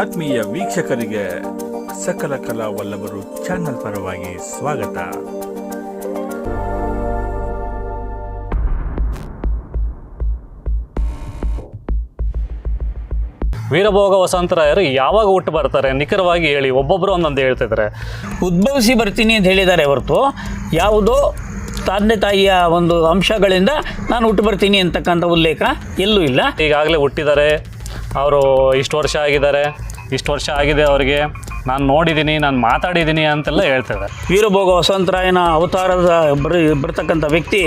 ಆತ್ಮೀಯ ವೀಕ್ಷಕರಿಗೆ ಸಕಲ ಕಲಾ ವಲ್ಲಭರು ಚಾನೆಲ್ ಪರವಾಗಿ ಸ್ವಾಗತ. ವೀರಭೋಗ ವಸಂತರಾಯರು ಯಾವಾಗ ಹುಟ್ಟು ಬರ್ತಾರೆ? ನಿಖರವಾಗಿ ಹೇಳಿ ಒಬ್ಬೊಬ್ಬರು ಒಂದೊಂದು ಹೇಳ್ತಿದ್ದಾರೆ. ಉದ್ಭವಿಸಿ ಬರ್ತೀನಿ ಅಂತ ಹೇಳಿದ್ದಾರೆ ಹೊರತು ಯಾವುದೋ ತಂದೆ ತಾಯಿಯ ಒಂದು ಅಂಶಗಳಿಂದ ನಾನು ಹುಟ್ಟು ಬರ್ತೀನಿ ಅಂತಕ್ಕಂಥ ಉಲ್ಲೇಖ ಎಲ್ಲೂ ಇಲ್ಲ. ಈಗಾಗಲೇ ಹುಟ್ಟಿದ್ದಾರೆ. ಅವರು ಇಷ್ಟು ವರ್ಷ ಆಗಿದ್ದಾರೆ ಇಷ್ಟು ವರ್ಷ ಆಗಿದೆ ಅವರಿಗೆ ನಾನು ನೋಡಿದ್ದೀನಿ ನಾನು ಮಾತಾಡಿದ್ದೀನಿ ಅಂತೆಲ್ಲ ಹೇಳ್ತಾರೆ ವೀರಭೋಗ ವಸಂತರಾಯನ ಅವತಾರದ ಬರ್ ಬರ್ತಕ್ಕಂಥ ವ್ಯಕ್ತಿ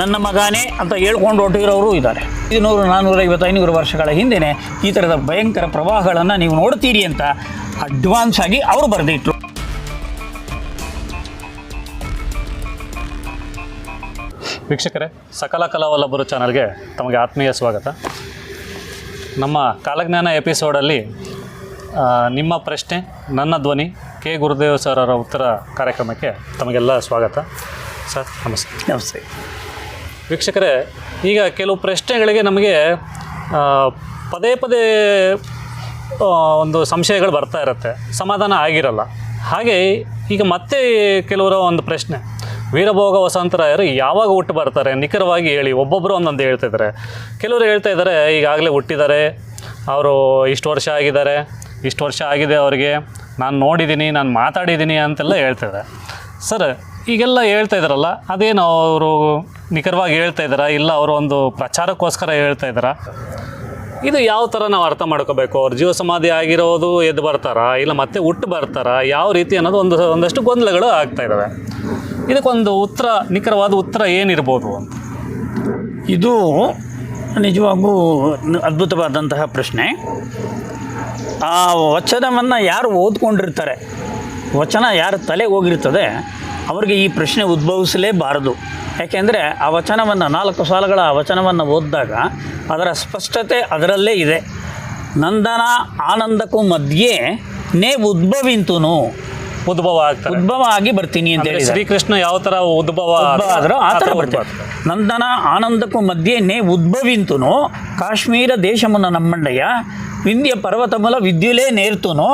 ನನ್ನ ಮಗನೇ ಅಂತ ಹೇಳ್ಕೊಂಡು ಹೊರಟಿರೋರು ಇದ್ದಾರೆ. ಇನ್ನೂರು ನಾನ್ನೂರ ಐವತ್ತು ಐನೂರು ವರ್ಷಗಳ ಹಿಂದೆಯೇ ಈ ಥರದ ಭಯಂಕರ ಪ್ರವಾಹಗಳನ್ನು ನೀವು ನೋಡ್ತೀರಿ ಅಂತ ಅಡ್ವಾನ್ಸ್ ಆಗಿ ಅವರು ಬರೆದಿಟ್ರು. ವೀಕ್ಷಕರೇ ಸಕಲ ಕಲಾವಲ್ಲಭರು ಚಾನಲ್ಗೆ ತಮಗೆ ಆತ್ಮೀಯ ಸ್ವಾಗತ. ನಮ್ಮ ಕಾಲಜ್ಞಾನ ಎಪಿಸೋಡಲ್ಲಿ ನಿಮ್ಮ ಪ್ರಶ್ನೆ ನನ್ನ ಧ್ವನಿ ಕೆ. ಗುರುದೇವ್ ಸರ್ ಅವರ ಉತ್ತರ ಕಾರ್ಯಕ್ರಮಕ್ಕೆ ತಮಗೆಲ್ಲ ಸ್ವಾಗತ. ಸರ್ ನಮಸ್ತೆ. ನಮಸ್ತೆ. ವೀಕ್ಷಕರೇ ಈಗ ಕೆಲವು ಪ್ರಶ್ನೆಗಳಿಗೆ ನಮಗೆ ಪದೇ ಪದೇ ಒಂದು ಸಂಶಯಗಳು ಬರ್ತಾ ಇರುತ್ತೆ. ಸಮಾಧಾನ ಆಗಿರಲ್ಲ. ಹಾಗೆ ಈಗ ಮತ್ತೆ ಕೆಲವರ ಒಂದು ಪ್ರಶ್ನೆ. ವೀರಭೋಗ ವಸಂತರಾಯರು ಯಾವಾಗ ಹುಟ್ಟು ಬರ್ತಾರೆ? ನಿಖರವಾಗಿ ಹೇಳಿ ಒಬ್ಬೊಬ್ಬರು ಒಂದೊಂದು ಹೇಳ್ತಿದ್ದಾರೆ ಕೆಲವರು ಹೇಳ್ತಾ ಇದ್ದಾರೆ, ಈಗಾಗಲೇ ಹುಟ್ಟಿದ್ದಾರೆ. ಅವರು ಇಷ್ಟು ವರ್ಷ ಆಗಿದ್ದಾರೆ, ಇಷ್ಟು ವರ್ಷ ಆಗಿದೆ ಅವರಿಗೆ. ನಾನು ನೋಡಿದ್ದೀನಿ ನಾನು ಮಾತಾಡಿದ್ದೀನಿ ಅಂತೆಲ್ಲ ಹೇಳ್ತಿದ್ದಾರೆ ಸರ್, ಈಗೆಲ್ಲ ಹೇಳ್ತಾ ಇದ್ದಾರಲ್ಲ, ಅದೇನು ಅವರು ನಿಖರವಾಗಿ ಹೇಳ್ತಾ ಇದ್ದಾರಾ? ಇಲ್ಲ, ಅವರು ಒಂದು ಪ್ರಚಾರಕ್ಕೋಸ್ಕರ ಹೇಳ್ತಾ ಇದ್ದಾರಾ? ಇದು ಯಾವ ಥರ ನಾವು ಅರ್ಥ ಮಾಡ್ಕೋಬೇಕು? ಅವ್ರ ಜೀವ ಸಮಾಧಿ ಆಗಿರೋದು ಎದ್ದು ಬರ್ತಾರಾ? ಇಲ್ಲ, ಮತ್ತೆ ಹುಟ್ಟು ಬರ್ತಾರಾ? ಯಾವ ರೀತಿ ಅನ್ನೋದು ಒಂದು, ಒಂದಷ್ಟು ಗೊಂದಲಗಳು ಆಗ್ತಾ ಇದ್ದಾವೆ. ಇದಕ್ಕೊಂದು ಉತ್ತರ, ನಿಖರವಾದ ಉತ್ತರ ಏನಿರ್ಬೋದು ಅಂತ? ಇದು ನಿಜವಾಗೂ ಅದ್ಭುತವಾದಂತಹ ಪ್ರಶ್ನೆ. ಆ ವಚನವನ್ನು ಯಾರು ಓದ್ಕೊಂಡಿರ್ತಾರೆ? ವಚನ ಯಾರ ತಲೆ ಹೋಗಿರ್ತದೆ? ಅವರಿಗೆ ಈ ಪ್ರಶ್ನೆ ಉದ್ಭವಿಸಲೇಬಾರದು. ಯಾಕೆಂದರೆ ಆ ವಚನವನ್ನು, ನಾಲ್ಕು ಸಾಲುಗಳ ಆ ವಚನವನ್ನು ಓದಿದಾಗ ಅದರ ಸ್ಪಷ್ಟತೆ ಅದರಲ್ಲೇ ಇದೆ. ನಂದನ ಆನಂದಕ್ಕೂ ಮಧ್ಯೆ ನೇ ಉದ್ಭವಿಂತುನು. ಉದ್ಭವ ಆಗ್ತಾರೆ ಉದ್ಭವ ಆಗಿ ಬರ್ತೀನಿ ಅಂತ ಹೇಳಿ ಶ್ರೀಕೃಷ್ಣ ಯಾವ ತರ ಉದ್ಭವ ಆದ್ರೂ ಆ ಥರ ಬರ್ತದೆ. ನಂದನ ಆನಂದಕ್ಕೂ ಮಧ್ಯೆ ನೇ ಉದ್ಭವಿಂತುನು ಕಾಶ್ಮೀರ ದೇಶಮನ ನಮ್ಮಂಡಯ್ಯ ವಿಂಧ್ಯ ಪರ್ವತಮಲ ವಿದ್ಯುಲೇ ನೇರ್ತುನು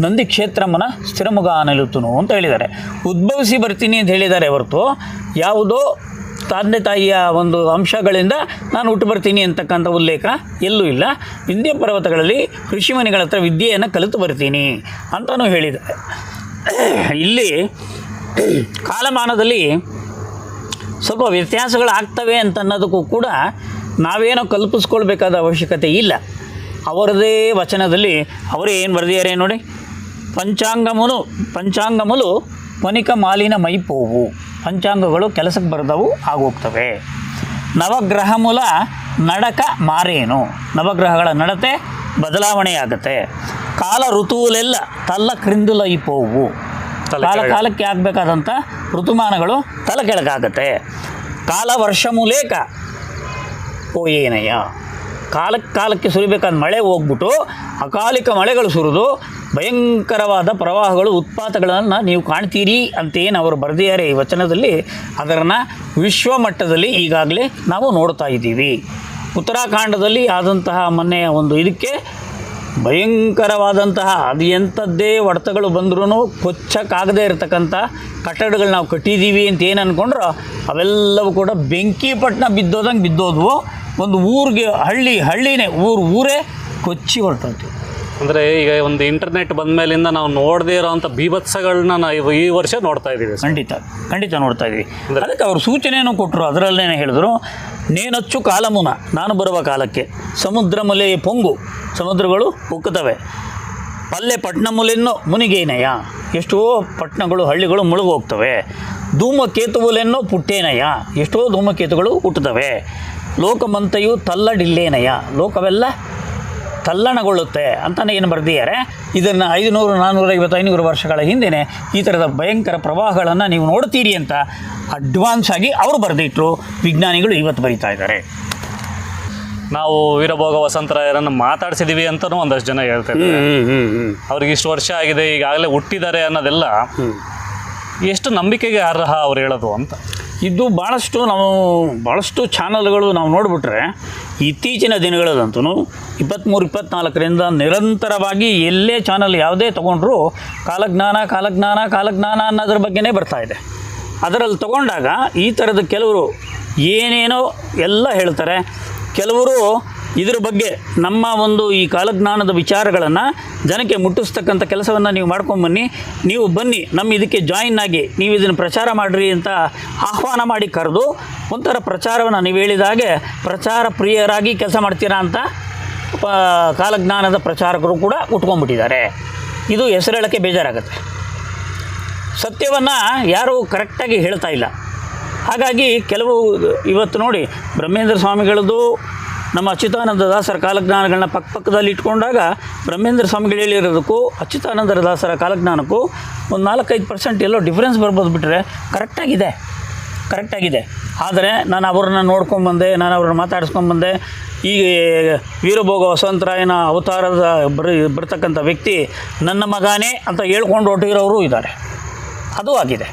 ನಂದಿ ಕ್ಷೇತ್ರಮನ ಸ್ಥಿರಮುಗ ಅನಿಲುತ್ತುನು ಅಂತ ಹೇಳಿದ್ದಾರೆ. ಉದ್ಭವಿಸಿ ಬರ್ತೀನಿ ಅಂತ ಹೇಳಿದ್ದಾರೆ ಹೊರತು ಯಾವುದೋ ತಂದೆ ತಾಯಿಯ ಒಂದು ಅಂಶಗಳಿಂದ ನಾನು ಹುಟ್ಟು ಬರ್ತೀನಿ ಅಂತಕ್ಕಂಥ ಉಲ್ಲೇಖ ಎಲ್ಲೂ ಇಲ್ಲ. ವಿಂಧ್ಯ ಪರ್ವತಗಳಲ್ಲಿ ಋಷಿಮನಿಗಳ ಹತ್ರ ವಿದ್ಯೆಯನ್ನು ಕಲಿತು ಬರ್ತೀನಿ ಅಂತಲೂ ಹೇಳಿದ್ದಾರೆ ಇಲ್ಲಿ ಕಾಲಮಾನದಲ್ಲಿ ಸ್ವಲ್ಪ ವ್ಯತ್ಯಾಸಗಳಾಗ್ತವೆ ಅಂತ ಅನ್ನೋದಕ್ಕೂ ಕೂಡ ನಾವೇನೋ ಕಲ್ಪಿಸ್ಕೊಳ್ಬೇಕಾದ ಅವಶ್ಯಕತೆ ಇಲ್ಲ. ಅವರದೇ ವಚನದಲ್ಲಿ ಅವರೇ ಏನು ಬರೆದಿದ್ದಾರೆ ನೋಡಿ. ಪಂಚಾಂಗಮುನು ಪಂಚಾಂಗಮುಲು ವನಿಕ ಮಾಲಿನ ಮೈಪೋವು. ಪಂಚಾಂಗಗಳು ಕೆಲಸಕ್ಕೆ ಬರೆದವು ಆಗೋಗ್ತವೆ. ನವಗ್ರಹಮುಲ, ನಡಕ ಮಾರೇನು. ನವಗ್ರಹಗಳ ನಡತೆ ಬದಲಾವಣೆಯಾಗುತ್ತೆ. ಕಾಲ ಋತುವುಲೆಲ್ಲ ತಲ್ಲ ಕ್ರಿಂದುಲ ಈ ಪೋವು ಕಾಲ. ಕಾಲಕ್ಕೆ ಆಗಬೇಕಾದಂಥ ಋತುಮಾನಗಳು ತಲೆ ಕೆಳಗಾಗತ್ತೆ. ಕಾಲ ವರ್ಷ ಮೂಲೇಕ ಓ ಏನಯ್ಯ ಕಾಲಕ್ಕೆ ಕಾಲಕ್ಕೆ ಸುರಿಬೇಕಾದ ಮಳೆ ಹೋಗ್ಬಿಟ್ಟು ಅಕಾಲಿಕ ಮಳೆಗಳು ಸುರಿದು ಭಯಂಕರವಾದ ಪ್ರವಾಹಗಳು ಉತ್ಪಾತಗಳನ್ನು ನೀವು ಕಾಣ್ತೀರಿ ಅಂತೇನು ಅವರು ಬರೆದಿದ್ದಾರೆ ಈ ವಚನದಲ್ಲಿ. ಅದನ್ನು ವಿಶ್ವಮಟ್ಟದಲ್ಲಿ ಈಗಾಗಲೇ ನಾವು ನೋಡ್ತಾ ಇದ್ದೀವಿ. ಉತ್ತರಾಖಂಡದಲ್ಲಿ ಆದಂತಹ ಮೊನ್ನೆಯ ಒಂದು. ಇದಕ್ಕೆ ಭಯಂಕರವಾದಂತಹ ಅದು ಎಂಥದ್ದೇ ಹೊಡೆತಗಳು ಬಂದ್ರೂ ಕೊಚ್ಚಕ್ಕಾಗದೇ ಇರತಕ್ಕಂಥ ಕಟ್ಟಡಗಳು ನಾವು ಕಟ್ಟಿದ್ದೀವಿ ಅಂತ ಏನು ಅನ್ಕೊಂಡ್ರೋ ಅವೆಲ್ಲವೂ ಕೂಡ ಬೆಂಕಿ ಪಟ್ಟಣ ಬಿದ್ದೋದಂಗೆ ಬಿದ್ದೋದ್ವು. ಒಂದು ಊರಿಗೆ ಹಳ್ಳಿ ಹಳ್ಳಿನೇ ಊರು ಊರೇ ಕೊಚ್ಚಿ ಹೊರಟೋಯ್ತು. ಅಂದರೆ ಈಗ ಒಂದು ಇಂಟರ್ನೆಟ್ ಬಂದ ಮೇಲಿಂದ ನಾವು ನೋಡದೇ ಇರೋವಂಥ ಬೀಭತ್ಸಗಳನ್ನ ನಾವು ಈ ವರ್ಷ ನೋಡ್ತಾ ಇದ್ದೀವಿ ಖಂಡಿತ ಖಂಡಿತ ನೋಡ್ತಾ ಇದ್ದೀವಿ. ಅದಕ್ಕೆ ಅವರು ಸೂಚನೆಯನ್ನು ಕೊಟ್ಟರು ಅದರಲ್ಲೇನೆ ಹೇಳಿದ್ರು ನೇನಚ್ಚು ಕಾಲಮುನ ನಾನು ಬರುವ ಕಾಲಕ್ಕೆ. ಸಮುದ್ರ ಮುಲೆಯ ಪೊಂಗು ಸಮುದ್ರಗಳು ಉಕ್ಕುತ್ತವೆ. ಪಲ್ಲೆ ಪಟ್ಟಣಮುಲೆನ್ನೋ ಮುನಿಗೇನಯ್ಯ? ಎಷ್ಟೋ ಪಟ್ಟಣಗಳು ಹಳ್ಳಿಗಳು ಮುಳುಗೋಗ್ತವೆ. ಧೂಮಕೇತುವುಲೆನ್ನೋ ಪುಟ್ಟೇನಯ್ಯ? ಎಷ್ಟೋ ಧೂಮಕೇತುಗಳು ಹುಟ್ಟುತ್ತವೆ. ಲೋಕಮಂತೆಯು ತಲ್ಲಡಿಲ್ಲೇನಯ್ಯ? ಲೋಕವೆಲ್ಲ ತಲ್ಲಣಗೊಳ್ಳುತ್ತೆ ಅಂತಲೇ ಏನು ಬರೆದಿದ್ದಾರೆ. ಇದನ್ನು ಐದುನೂರು ನಾನ್ನೂರೈವತ್ತು ಐನೂರು ವರ್ಷಗಳ ಹಿಂದೆಯೇ ಈ ಥರದ ಭಯಂಕರ ಪ್ರವಾಹಗಳನ್ನು ನೀವು ನೋಡ್ತೀರಿ ಅಂತ ಅಡ್ವಾನ್ಸ್ ಆಗಿ ಅವರು ಬರೆದಿಟ್ಟರು ವಿಜ್ಞಾನಿಗಳು ಇವತ್ತು ಬರೀತಾ ಇದ್ದಾರೆ. ನಾವು ವೀರಭೋಗ ವಸಂತರಾಯರನ್ನು ಮಾತಾಡ್ಸಿದೀವಿ ಅಂತಲೂ ಒಂದಷ್ಟು ಜನ ಹೇಳ್ತಾರೆ ಅವ್ರಿಗೆ ಇಷ್ಟು ವರ್ಷ ಆಗಿದೆ ಈಗಾಗಲೇ ಹುಟ್ಟಿದ್ದಾರೆ ಅನ್ನೋದೆಲ್ಲ ಎಷ್ಟು ನಂಬಿಕೆಗೆ ಅರ್ಹ ಅವ್ರು ಹೇಳೋದು ಅಂತ. ಇದು ಭಾಳಷ್ಟು ನಾವು ಭಾಳಷ್ಟು ಚಾನಲ್ಗಳು ನಾವು ನೋಡಿಬಿಟ್ರೆ ಇತ್ತೀಚಿನ ದಿನಗಳಲ್ಲಂತೂ ಇಪ್ಪತ್ತ್ಮೂರು, ಇಪ್ಪತ್ತ್ನಾಲ್ಕರಿಂದ ನಿರಂತರವಾಗಿ ಎಲ್ಲೇ ಚಾನಲ್ ಯಾವುದೇ ತೊಗೊಂಡ್ರೂ ಕಾಲಜ್ಞಾನ ಕಾಲಜ್ಞಾನ ಕಾಲಜ್ಞಾನ ಅನ್ನೋದ್ರ ಬಗ್ಗೆನೇ ಬರ್ತಾ ಇದೆ. ಅದರಲ್ಲಿ ತಗೊಂಡಾಗ ಈ ಥರದ ಕೆಲವರು ಏನೇನೋ ಎಲ್ಲ ಹೇಳ್ತಾರೆ. ಕೆಲವರು ಇದ್ರ ಬಗ್ಗೆ ನಮ್ಮ ಒಂದು ಈ ಕಾಲಜ್ಞಾನದ ವಿಚಾರಗಳನ್ನು ಜನಕ್ಕೆ ಮುಟ್ಟಿಸ್ತಕ್ಕಂಥ ಕೆಲಸವನ್ನು ನೀವು ಮಾಡ್ಕೊಂಬನ್ನಿ ನೀವು ಬನ್ನಿ ನಮ್ಮ ಇದಕ್ಕೆ ಜಾಯಿನ್ ಆಗಿ ನೀವು ಇದನ್ನು ಪ್ರಚಾರ ಮಾಡಿರಿ ಅಂತ ಆಹ್ವಾನ ಮಾಡಿ ಕರೆದು ಒಂಥರ ಪ್ರಚಾರವನ್ನು ನೀವು ಹೇಳಿದಾಗೆ ಪ್ರಚಾರ ಪ್ರಿಯರಾಗಿ ಕೆಲಸ ಮಾಡ್ತೀರಾ ಅಂತ ಕಾಲಜ್ಞಾನದ ಪ್ರಚಾರಕರು ಕೂಡ ಉಟ್ಕೊಂಡ್ಬಿಟ್ಟಿದ್ದಾರೆ. ಇದು ಹೆಸರೇಳಕ್ಕೆ ಬೇಜಾರಾಗುತ್ತೆ. ಸತ್ಯವನ್ನು ಯಾರೂ ಕರೆಕ್ಟಾಗಿ ಹೇಳ್ತಾ ಇಲ್ಲ. ಹಾಗಾಗಿ ಕೆಲವು ಇವತ್ತು ನೋಡಿ ಬ್ರಹ್ಮೇಂದ್ರ ಸ್ವಾಮಿಗಳದ್ದು ನಮ್ಮ ಅಚ್ಯುತಾನಂದ ದಾಸರ ಕಾಲಜ್ಞಾನಗಳನ್ನ ಪಕ್ಕ ಪಕ್ಕದಲ್ಲಿ ಇಟ್ಕೊಂಡಾಗ ಬ್ರಹ್ಮೇಂದ್ರ ಸ್ವಾಮಿಗಳು ಹೇಳಿರೋದಕ್ಕೂ ಅಚ್ಯುತಾನಂದ ದಾಸರ ಕಾಲಜ್ಞಾನಕ್ಕೂ ಒಂದು ನಾಲ್ಕೈದು ಪರ್ಸೆಂಟ್ ಎಲ್ಲೋ ಡಿಫ್ರೆನ್ಸ್ ಬರ್ಬೋದು ಬಿಟ್ಟರೆ ಕರೆಕ್ಟಾಗಿದೆ ಕರೆಕ್ಟಾಗಿದೆ ಆದರೆ ನಾನು ಅವ್ರನ್ನ ನೋಡ್ಕೊಂಡ್ಬಂದೆ ನಾನು ಅವ್ರನ್ನ ಮಾತಾಡಿಸ್ಕೊಂಡ್ಬಂದೆ ಈ ವೀರಭೋಗ ವಸಂತರಾಯನ ಅವತಾರದ ಬರ್, ಬರ್ತಕ್ಕಂಥ ವ್ಯಕ್ತಿ ನನ್ನ ಮಗನೇ ಅಂತ ಹೇಳ್ಕೊಂಡು ಹೊರಟಿರೋರು ಇದ್ದಾರೆ. ಅದು ಆಗಿದೆ.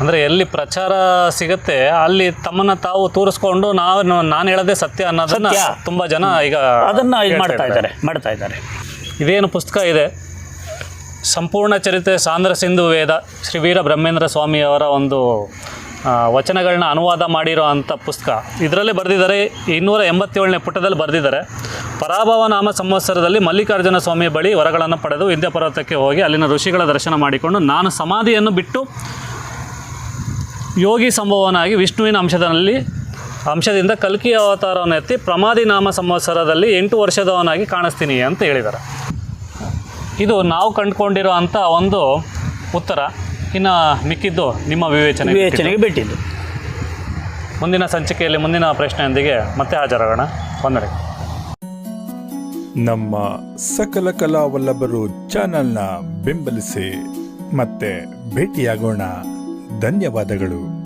ಅಂದರೆ ಎಲ್ಲಿ ಪ್ರಚಾರ ಸಿಗುತ್ತೆ ಅಲ್ಲಿ ತಮ್ಮನ್ನ ತಾವು ತೋರಿಸ್ಕೊಂಡು ನಾವು ನಾನು ಹೇಳೋದೇ ಸತ್ಯ ಅನ್ನೋದನ್ನ ಸತ್ಯ. ತುಂಬ ಜನ ಈಗ ಅದನ್ನು ಇದು ಹೇಳ್ತಾ ಮಾಡ್ತಾ ಇದ್ದಾರೆ. ಮಾಡ್ತಾ ಇದ್ದಾರೆ. ಇದೇನು ಪುಸ್ತಕ ಇದೆ? ಸಂಪೂರ್ಣ ಚರಿತ್ರೆ ಸಾಂದ್ರ ಸಿಂಧು ವೇದ ಶ್ರೀ ವೀರ ಬ್ರಹ್ಮೇಂದ್ರ ಸ್ವಾಮಿಯವರ ಒಂದು ಆ, ವಚನಗಳನ್ನ ಅನುವಾದ ಮಾಡಿರೋ ಅಂಥ ಪುಸ್ತಕ. ಇದರಲ್ಲೇ ಬರೆದಿದ್ದಾರೆ ಇನ್ನೂರ ಎಂಬತ್ತೇಳನೇ ಪುಟದಲ್ಲಿ ಬರೆದಿದ್ದಾರೆ. ಪರಾಭವ ನಾಮ ಸಂವತ್ಸರದಲ್ಲಿ ಮಲ್ಲಿಕಾರ್ಜುನ ಸ್ವಾಮಿ ಬಳಿ ವರಗಳನ್ನು ಪಡೆದು ವಿದ್ಯಾಪರ್ವತಕ್ಕೆ ಹೋಗಿ ಅಲ್ಲಿನ ಋಷಿಗಳ ದರ್ಶನ ಮಾಡಿಕೊಂಡು ನಾನು ಸಮಾಧಿಯನ್ನು ಬಿಟ್ಟು ಯೋಗಿ ಸಂಭವನಾಗಿ ವಿಷ್ಣುವಿನ ಅಂಶದಲ್ಲಿ ಅಂಶದಿಂದ ಕಲ್ಕಿ ಅವತಾರವನ್ನು ಎತ್ತಿ ಪ್ರಮಾದಿ ನಾಮ ಸಂವತ್ಸರದಲ್ಲಿ ಎಂಟು ವರ್ಷದವನಾಗಿ ಕಾಣಿಸ್ತೀನಿ ಅಂತ ಹೇಳಿದ್ದಾರೆ ಇದು ನಾವು ಕಂಡುಕೊಂಡಿರೋ ಅಂಥ ಒಂದು ಉತ್ತರ ಇನ್ನು ಮಿಕ್ಕಿದ್ದು ನಿಮ್ಮ ವಿವೇಚನೆ ವಿವೇಚನೆಗೆ ಬಿಟ್ಟಿದ್ದು. ಮುಂದಿನ ಸಂಚಿಕೆಯಲ್ಲಿ ಮುಂದಿನ ಪ್ರಶ್ನೆಯೊಂದಿಗೆ ಮತ್ತೆ ಹಾಜರಾಗೋಣ. ವಂದನೆ ನಮ್ಮ ಸಕಲ ಕಲಾವಲ್ಲಭರು ಚಾನಲ್ನ ಬೆಂಬಲಿಸಿ ಮತ್ತೆ ಭೇಟಿಯಾಗೋಣ. ಧನ್ಯವಾದಗಳು.